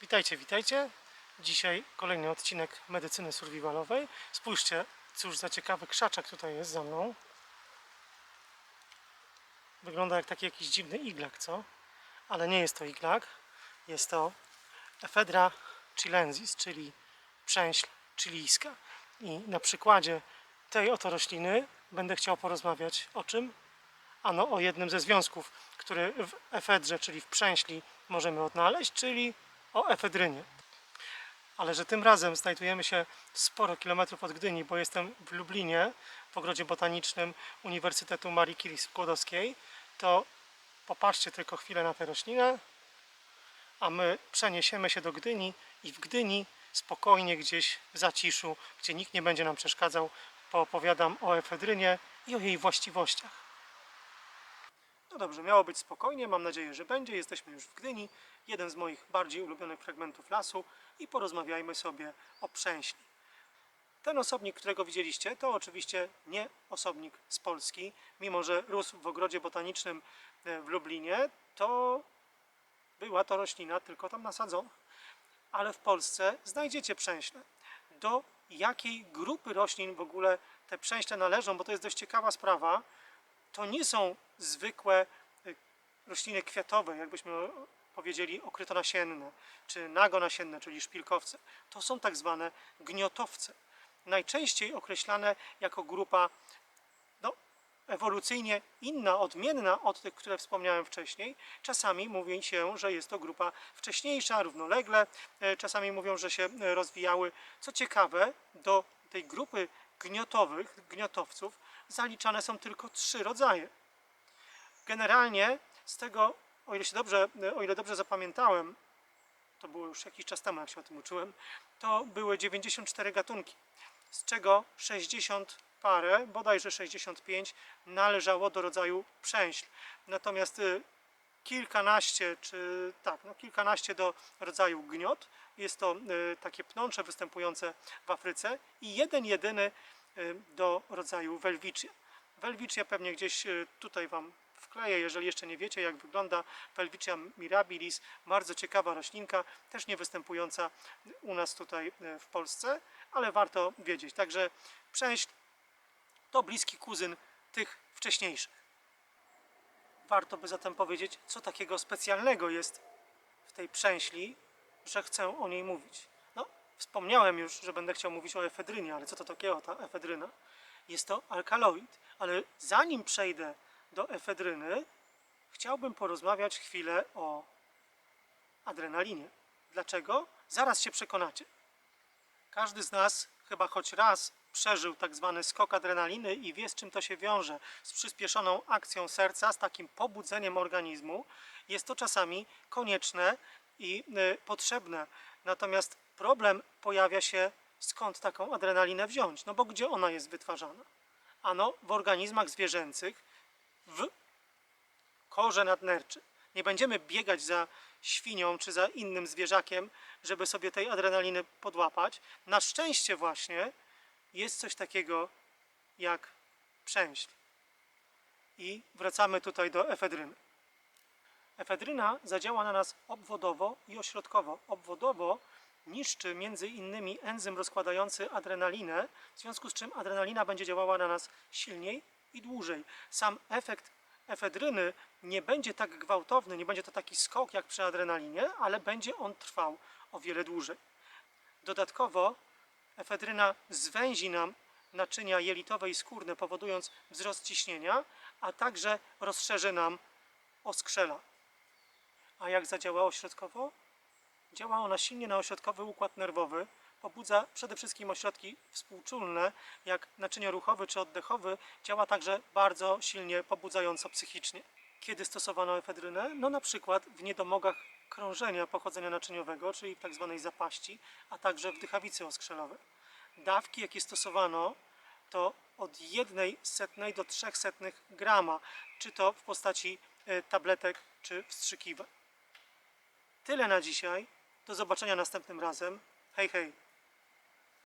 Witajcie, witajcie. Dzisiaj kolejny odcinek medycyny survivalowej. Spójrzcie, cóż za ciekawy krzaczek tutaj jest za mną. Wygląda jak taki jakiś dziwny iglak, co? Ale nie jest to iglak. Jest to Ephedra chilensis, czyli przęśl chilijska. I na przykładzie tej oto rośliny będę chciał porozmawiać o czym? Ano o jednym ze związków, który w efedrze, czyli w przęśli możemy odnaleźć, czyli o efedrynie. Ale że tym razem znajdujemy się sporo kilometrów od Gdyni, bo jestem w Lublinie, w ogrodzie botanicznym Uniwersytetu Marii Curie Skłodowskiej, to popatrzcie tylko chwilę na tę roślinę, a my przeniesiemy się do Gdyni i w Gdyni spokojnie gdzieś w zaciszu, gdzie nikt nie będzie nam przeszkadzał, poopowiadam o efedrynie i o jej właściwościach. No dobrze, miało być spokojnie, mam nadzieję, że będzie. Jesteśmy już w Gdyni, jeden z moich bardziej ulubionych fragmentów lasu i porozmawiajmy sobie o przęśli. Ten osobnik, którego widzieliście, to oczywiście nie osobnik z Polski, mimo że rósł w ogrodzie botanicznym e, w Lublinie, to była to roślina tylko tam nasadzona. Ale w Polsce znajdziecie przęśle. Do jakiej grupy roślin w ogóle te przęśle należą, bo to jest dość ciekawa sprawa to nie są zwykłe y, rośliny kwiatowe, jakbyśmy powiedzieli okrytonasienne, czy nagonasienne, czyli szpilkowce. To są tak zwane gniotowce. Najczęściej określane jako grupa no, ewolucyjnie inna, odmienna od tych, które wspomniałem wcześniej. Czasami mówi się, że jest to grupa wcześniejsza, równolegle. E, Czasami mówią, że się e, rozwijały. Co ciekawe, do tej grupy gniotowych, gniotowców, zaliczane są tylko trzy rodzaje. Generalnie z tego, o ile, się dobrze, o ile dobrze zapamiętałem, to było już jakiś czas temu, jak się o tym uczyłem, to były 94 gatunki, z czego 60 parę, bodajże 65, należało do rodzaju przęśl. Natomiast y, kilkanaście, czy tak, no kilkanaście do rodzaju gniot. Jest to y, takie pnącze występujące w Afryce i jeden jedyny do rodzaju Welwitschia. Welwitschia pewnie gdzieś y, tutaj Wam wkleję, jeżeli jeszcze nie wiecie jak wygląda Welwitschia mirabilis. Bardzo ciekawa roślinka, też nie występująca u nas tutaj y, w Polsce, ale warto wiedzieć. Także przęśl to bliski kuzyn tych wcześniejszych. Warto by zatem powiedzieć, co takiego specjalnego jest w tej przęśli, że chcę o niej mówić. Wspomniałem już, że będę chciał mówić o efedrynie, ale co to takiego ta efedryna? Jest to alkaloid, ale zanim przejdę do efedryny, chciałbym porozmawiać chwilę o adrenalinie. Dlaczego? Zaraz się przekonacie. Każdy z nas chyba choć raz przeżył tak zwany skok adrenaliny i wie z czym to się wiąże. Z przyspieszoną akcją serca, z takim pobudzeniem organizmu. Jest to czasami konieczne i y, potrzebne. Natomiast problem pojawia się skąd taką adrenalinę wziąć. No bo gdzie ona jest wytwarzana? Ano w organizmach zwierzęcych, w korze nadnerczy. Nie będziemy biegać za świnią czy za innym zwierzakiem, żeby sobie tej adrenaliny podłapać. Na szczęście właśnie jest coś takiego jak przęśl. I wracamy tutaj do efedryny. Efedryna zadziała na nas obwodowo i ośrodkowo. Obwodowo niszczy między innymi enzym rozkładający adrenalinę, w związku z czym adrenalina będzie działała na nas silniej i dłużej. Sam efekt efedryny nie będzie tak gwałtowny, nie będzie to taki skok jak przy adrenalinie, ale będzie on trwał o wiele dłużej. Dodatkowo efedryna zwęzi nam naczynia jelitowe i skórne, powodując wzrost ciśnienia, a także rozszerzy nam oskrzela. A jak zadziała ośrodkowo? Działa ona silnie na ośrodkowy układ nerwowy, pobudza przede wszystkim ośrodki współczulne, jak naczynie ruchowy czy oddechowy, działa także bardzo silnie pobudzająco psychicznie. Kiedy stosowano efedrynę? No na przykład w niedomogach krążenia pochodzenia naczyniowego, czyli w tak zwanej zapaści, a także w dychawicy oskrzelowej. Dawki, jakie stosowano, to od jednej setnej do trzech setnych grama, czy to w postaci e, tabletek, czy wstrzykiwań. Tyle na dzisiaj. Do zobaczenia następnym razem. Hej, hej.